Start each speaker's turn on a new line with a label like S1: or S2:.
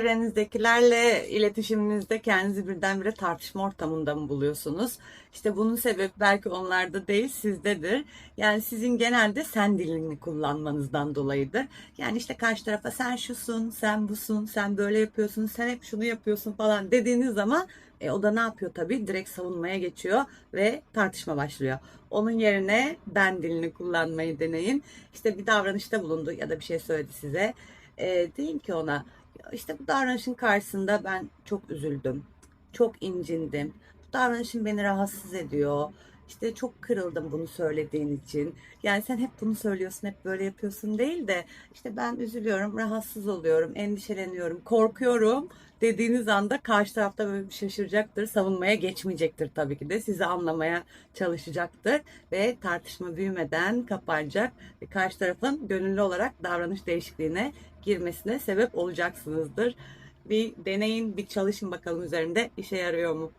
S1: Çevrenizdekilerle iletişiminizde kendinizi birdenbire tartışma ortamında mı buluyorsunuz? İşte bunun sebebi belki onlarda değil sizdedir. Yani sizin genelde sen dilini kullanmanızdan dolayıdır. Yani işte karşı tarafa sen şusun, sen busun, sen böyle yapıyorsun, sen hep şunu yapıyorsun falan dediğiniz zaman e, o da ne yapıyor tabii? Direkt savunmaya geçiyor ve tartışma başlıyor. Onun yerine ben dilini kullanmayı deneyin. İşte bir davranışta bulundu ya da bir şey söyledi size. E, deyin ki ona işte bu davranışın karşısında ben çok üzüldüm. Çok incindim. Bu davranışın beni rahatsız ediyor. İşte çok kırıldım bunu söylediğin için. Yani sen hep bunu söylüyorsun, hep böyle yapıyorsun değil de işte ben üzülüyorum, rahatsız oluyorum, endişeleniyorum, korkuyorum dediğiniz anda karşı tarafta böyle bir şaşıracaktır. Savunmaya geçmeyecektir tabii ki de. Sizi anlamaya çalışacaktır ve tartışma büyümeden kapanacak ve karşı tarafın gönüllü olarak davranış değişikliğine girmesine sebep olacaksınızdır. Bir deneyin, bir çalışın bakalım üzerinde işe yarıyor mu?